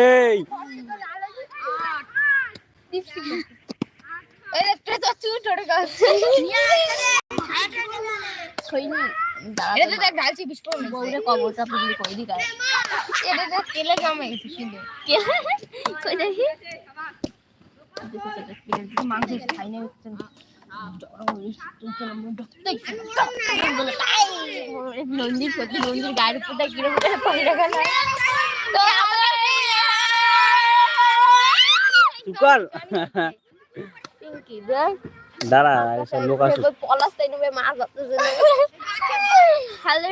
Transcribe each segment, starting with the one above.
এই। মাংস খাই না নন্দীর প্রতি নন্দীর গায়ের উপরটা কীরকম করে পড়ে রাখা না তো চুপ কর কি দেখ দাঁড়া সব লোক আসুক। পলাশ তাই নেবে মা করতেছে হ্যালো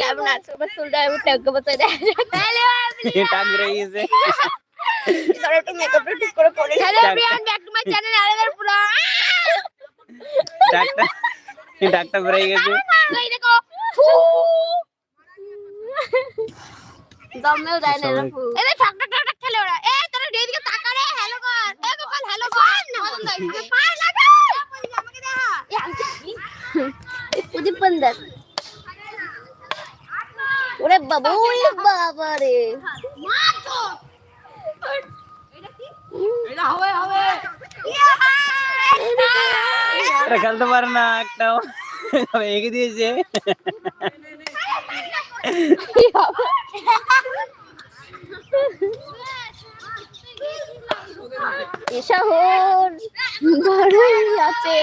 কেমন আছো? আমার চুলটা আমি টাকা বাঁচাই দেয় টাক বেড়ে গেছে ধরো একটু মেকআপটা ঠিক করে পরে হ্যালো টাক- ব্যাক টু মাই চ্যানেল আলাদার পুরো টাকটা টাকটা বেড়ে গেছে এই দেখো ফু দমেও দেয় না সবাই- ফু এই দেখ ঠাক ঠাক ঠাক খেলে ওরা এ তোরা এইদিকে তাকা রে হ্যালো কর এ গোপাল হ্যালো কর মদন দাই পায় লাগা আমাকে দেখা পুদি পন্দর ওরে বাবু ওরে বাবা রে এটা খেলতে পারে না একটাও এগিয়ে দিয়েছে।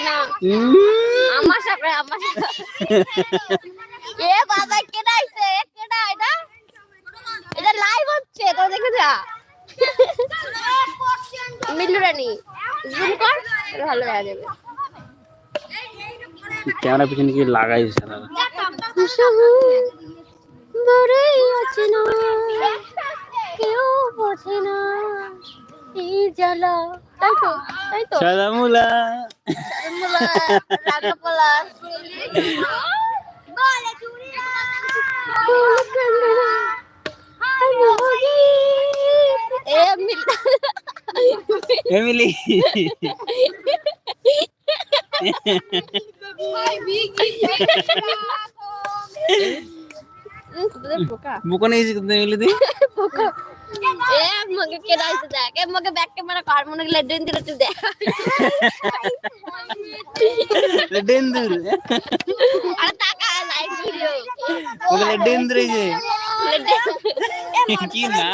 না। আমার আমার এ এটা? এটা লাইভ হচ্ছে দেখে যা। ভালো যাবে। ক্যামেরা পিছনে কি লাগাইছে না? বড়ই কেউ বোঝে না। এই জ্বালা তাই তো তাই তো। সাদা মুলা রাগাপলা এ মিলতা ফ্যামিলি বুকো নেই ফ্যামিলি দি এ মগে কে দাইছে দেখ এ মগে ব্যাক ক্যামেরা কার মনে গেলে ডেন দিলে তুই দেখ ডেন্দুর আর টাকা লাইভ ভিডিও ওগুলো ডেন্দুর এই যে কি না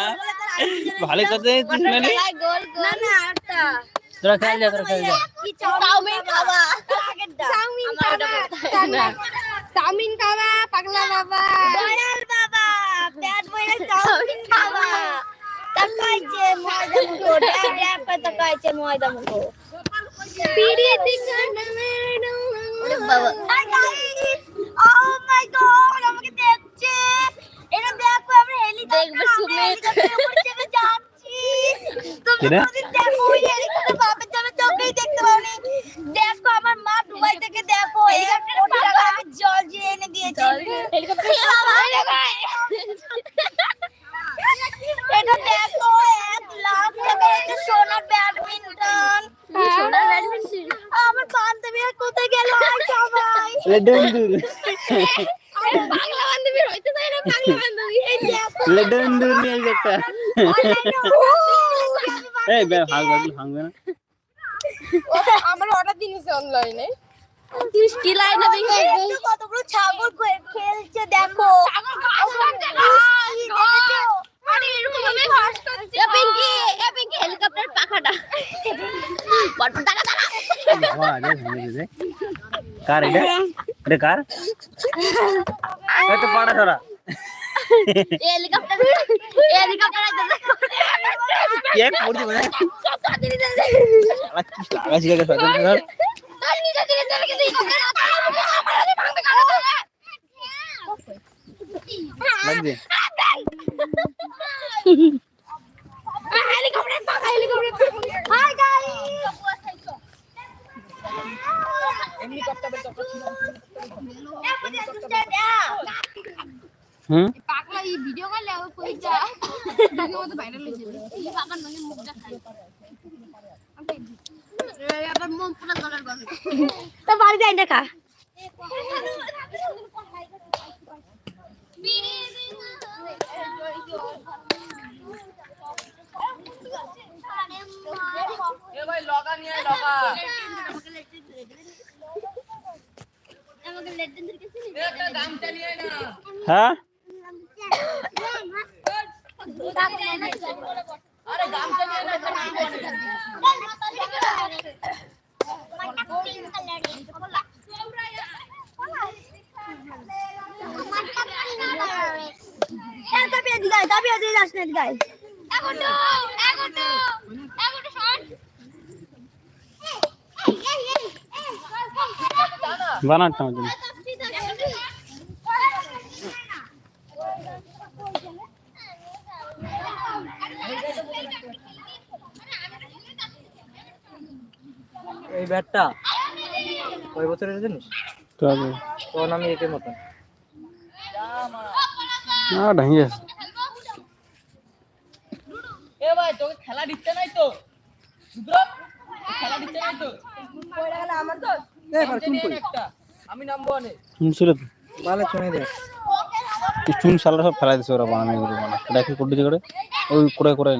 ভালো কথা মানে গোল না না আরটা তোরা খেল যা তোরা খেল যা চাউমিন খাবা। চাউমিন খাবা। চাউমিন খাবা। পাগলা বাবা। দয়াল বাবা পেট ভরে চাউমিন খাবা। তাকাইছে ময়দা মুখো ড্যাব ড্যাব করে তাকাইছে ময়দা মুখো। পিড়ি দিখানা ওরে বাবা। Hi guys oh my god আমাকে দেখছে। এটা দেখো আমরা হেলি দেখবে সুমিত। যাচ্ছি তুমি কিরে? কোনদিন দেখো ওই হেলিকপ্টার বাপের জন্য চোখেই দেখতে পাওনি দেখো আমার মা দুবাই থেকে দেখো এক কোটি টাকা আমি জল দিয়ে এনে দিয়েছি হেলিকপ্টার এটা দেখো এক লাখ টাকা একটা সোনার ব্যাডমিন্টন সোনার ব্যাডমিন্টন আমার বান্ধবী কোথায় গেল আর সবাই বাংলা বান্ধবী হইতে চাই না বাংলা বান্ধবী। এই নিয়ে একটা। এই বে হাল বাদল না। আমার অর্ডার দিয়েছে অনলাইনে তুই কি লাইনে দেখে। কতগুলো ছাগল খেলছে দেখো। হেলিকপ্টার পাখাটা। কার এটা? এটা কার? এটা পাড়া ধরা। হেলিকপ্টার হেলিকপ্টার মানে লাগে গেছে হাতে ভাঙতে কাটা লাগছে হেলিকপ্টার পাখা হেলিকপ্টার হাই গাইস হুম? পাগলা এই ভিডিও করলে ওই কইটা ভিডিও মতো ভাইরাল হয়েছে এই বাবার নগে মুখটা খাই এই আবার মন পুরো জলের গন্ধ। তো বাড়ি যাই দেখা। Shot. বানাতাম আমি। এই ব্যাটটা কয় বছরের জানিস? তো আগে তোর নামে একের মতন। না ঢাঙ্গি আছে। এ ভাই তোকে খেলা দিচ্ছে নাই তো? খেলা দিচ্ছে নাই তো? একটা। আমি নামবো অনেক শুনছিল তো? বালে চুনে দে। চুন সালা সব ফেলাই দিছে ওরা বানানো এগুলো মানে এটা কি করতেছে করে ওই করে করে